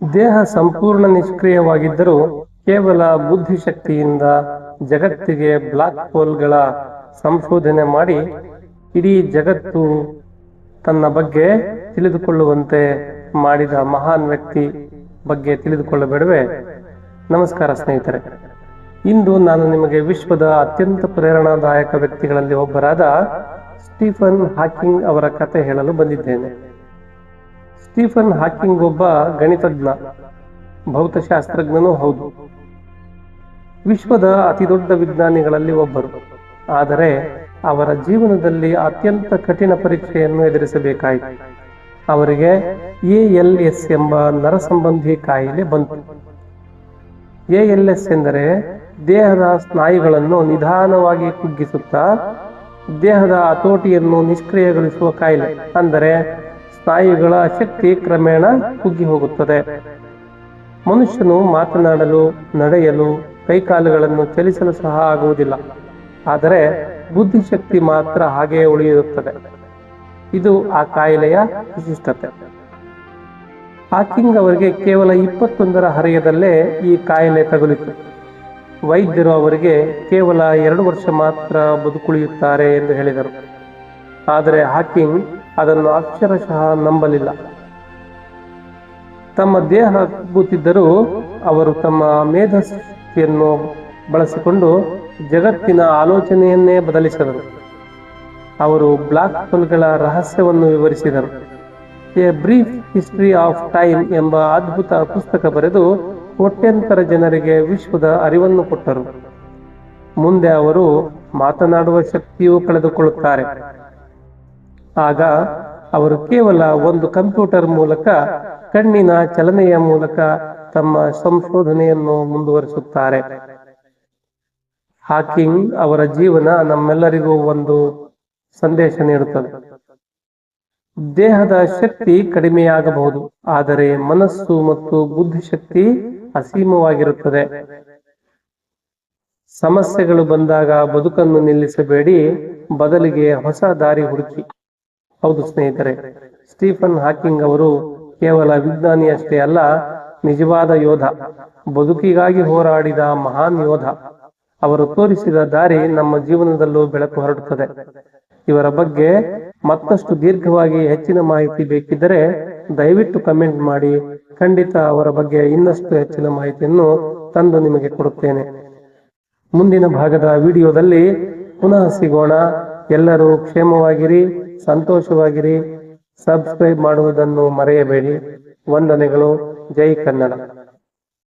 ದೇಹ ಸಂಪೂರ್ಣ ನಿಷ್ಕ್ರಿಯವಾಗಿದ್ದರೂ ಕೇವಲ ಬುದ್ಧಿಶಕ್ತಿಯಿಂದ ಜಗತ್ತಿಗೆ ಬ್ಲಾಕ್ ಹೋಲ್ಗಳ ಸಂಶೋಧನೆ ಮಾಡಿ ಇಡೀ ಜಗತ್ತು ತನ್ನ ಬಗ್ಗೆ ತಿಳಿದುಕೊಳ್ಳುವಂತೆ ಮಾಡಿದ ಮಹಾನ್ ವ್ಯಕ್ತಿ ಬಗ್ಗೆ ತಿಳಿದುಕೊಳ್ಳಬೇಡವೆ? ನಮಸ್ಕಾರ ಸ್ನೇಹಿತರೆ. ಇಂದು ನಾನು ನಿಮಗೆ ವಿಶ್ವದ ಅತ್ಯಂತ ಪ್ರೇರಣಾದಾಯಕ ವ್ಯಕ್ತಿಗಳಲ್ಲಿ ಒಬ್ಬರಾದ ಸ್ಟೀಫನ್ ಹಾಕಿಂಗ್ ಅವರ ಕತೆ ಹೇಳಲು ಬಂದಿದ್ದೇನೆ. ಸ್ಟೀಫನ್ ಹಾಕಿಂಗ್ ಒಬ್ಬ ಗಣಿತಜ್ಞ, ಭೌತಶಾಸ್ತ್ರಜ್ಞನೂ ಹೌದು. ವಿಶ್ವದ ಅತಿದೊಡ್ಡ ವಿಜ್ಞಾನಿಗಳಲ್ಲಿ ಒಬ್ಬರು. ಆದರೆ ಅವರ ಜೀವನದಲ್ಲಿ ಅತ್ಯಂತ ಕಠಿಣ ಪರೀಕ್ಷೆಯನ್ನು ಎದುರಿಸಬೇಕಾಯಿತು. ಅವರಿಗೆ ಎಎಲ್ಎಸ್ ಎಂಬ ನರಸಂಬಂಧಿ ಕಾಯಿಲೆ ಬಂತು. ಎಎಲ್ಎಸ್ ಎಂದರೆ ದೇಹದ ಸ್ನಾಯುಗಳನ್ನು ನಿಧಾನವಾಗಿ ಕುಗ್ಗಿಸುತ್ತಾ, ದೇಹದ ಹತೋಟಿಯನ್ನು ನಿಷ್ಕ್ರಿಯಗೊಳಿಸುವ ಕಾಯಿಲೆ, ಅಂದರೆ ಸ್ನಾಯುಗಳ ಶಕ್ತಿ ಕ್ರಮೇಣ ಕುಗ್ಗಿ ಹೋಗುತ್ತದೆ ಮನುಷ್ಯನು ಮಾತನಾಡಲು, ನಡೆಯಲು, ಕೈಕಾಲುಗಳನ್ನು ಚಲಿಸಲು ಸಹ ಆಗುವುದಿಲ್ಲ. ಆದರೆ ಬುದ್ಧಿಶಕ್ತಿ ಮಾತ್ರ ಹಾಗೆಯೇ ಉಳಿಯುತ್ತದೆ. ಇದು ಆ ಕಾಯಿಲೆಯ ವಿಶಿಷ್ಟತೆ. ಹಾಕಿಂಗ್ ಅವರಿಗೆ ಕೇವಲ ಇಪ್ಪತ್ತೊಂದರ ಹರೆಯದಲ್ಲೇ ಈ ಕಾಯಿಲೆ ತಗುಲಿತು. ವೈದ್ಯರು ಅವರಿಗೆ ಕೇವಲ ಎರಡು ವರ್ಷ ಮಾತ್ರ ಬದುಕುಳಿಯುತ್ತಾರೆ ಎಂದು ಹೇಳಿದರು. ಆದರೆ ಹಾಕಿಂಗ್ ಅದನ್ನು ಅಕ್ಷರಶಃ ನಂಬಲಿಲ್ಲ. ತಮ್ಮ ದೇಹ ಕೂತಿದ್ದರೂ ಅವರು ತಮ್ಮ ಮೇಧಸ್ಥಿಯನ್ನು ಬಳಸಿಕೊಂಡು ಜಗತ್ತಿನ ಆಲೋಚನೆಯನ್ನೇ ಬದಲಿಸಿದರು. ಅವರು ಬ್ಲಾಕ್ ಹೋಲ್ಗಳ ರಹಸ್ಯವನ್ನು ವಿವರಿಸಿದರು. A brief history of time ಎಂಬ ಅದ್ಭುತ ಪುಸ್ತಕ ಬರೆದು ಕೋಟ್ಯಂತರ ಜನರಿಗೆ ವಿಶ್ವದ ಅರಿವನ್ನು ಕೊಟ್ಟರು. ಮುಂದೆ ಅವರು ಮಾತನಾಡುವ ಶಕ್ತಿಯೂ ಕಳೆದುಕೊಳ್ಳುತ್ತಾರೆ. ಆಗ ಅವರು ಕೇವಲ ಒಂದು ಕಂಪ್ಯೂಟರ್ ಮೂಲಕ ಕಣ್ಣಿನ ಚಲನೆಯ ಮೂಲಕ ತಮ್ಮ ಸಂಶೋಧನೆಯನ್ನು ಮುಂದುವರಿಸುತ್ತಾರೆ. ಹಾಕಿಂಗ್ ಅವರ ಜೀವನ ನಮ್ಮೆಲ್ಲರಿಗೂ ಒಂದು ಸಂದೇಶ ನೀಡುತ್ತದೆ. ದೇಹದ ಶಕ್ತಿ ಕಡಿಮೆಯಾಗಬಹುದು, ಆದರೆ ಮನಸ್ಸು ಮತ್ತು ಬುದ್ಧಿಶಕ್ತಿ ಅಸೀಮವಾಗಿರುತ್ತದೆ. ಸಮಸ್ಯೆಗಳು ಬಂದಾಗ ಬದುಕನ್ನು ನಿಲ್ಲಿಸಬೇಡಿ, ಬದಲಿಗೆ ಹೊಸ ದಾರಿ ಹುಡುಕಿ. ಹೌದು ಸ್ನೇಹಿತರೆ, ಸ್ಟೀಫನ್ ಹಾಕಿಂಗ್ ಅವರು ಕೇವಲ ವಿಜ್ಞಾನಿಯಷ್ಟೇ ಅಲ್ಲ, ನಿಜವಾದ ಯೋಧ, ಬದುಕಿಗಾಗಿ ಹೋರಾಡಿದ ಮಹಾನ್ ಯೋಧ. ಅವರು ತೋರಿಸಿದ ದಾರಿ ನಮ್ಮ ಜೀವನದಲ್ಲೂ ಬೆಳಕು ಹೊರಡುತ್ತದೆ. ಇವರ ಬಗ್ಗೆ ಮತ್ತಷ್ಟು ದೀರ್ಘವಾಗಿ ಹೆಚ್ಚಿನ ಮಾಹಿತಿ ಬೇಕಿದ್ದರೆ ದಯವಿಟ್ಟು ಕಮೆಂಟ್ ಮಾಡಿ, ಖಂಡಿತ ಅವರ ಬಗ್ಗೆ ಇನ್ನಷ್ಟು ಹೆಚ್ಚಿನ ಮಾಹಿತಿಯನ್ನು ತಂದು ನಿಮಗೆ ಕೊಡುತ್ತೇನೆ. ಮುಂದಿನ ಭಾಗದ ವಿಡಿಯೋದಲ್ಲಿ ಪುನಃ ಸಿಗೋಣ. ಎಲ್ಲರೂ ಕ್ಷೇಮವಾಗಿರಿ. ಸಂತೋಷವಾಗಿರಿ. ಸಬ್ಸ್ಕ್ರೈಬ್ ಮಾಡುವುದನ್ನು ಮರೆಯಬೇಡಿ. ವಂದನೆಗಳು. ಜೈ ಕನ್ನಡ.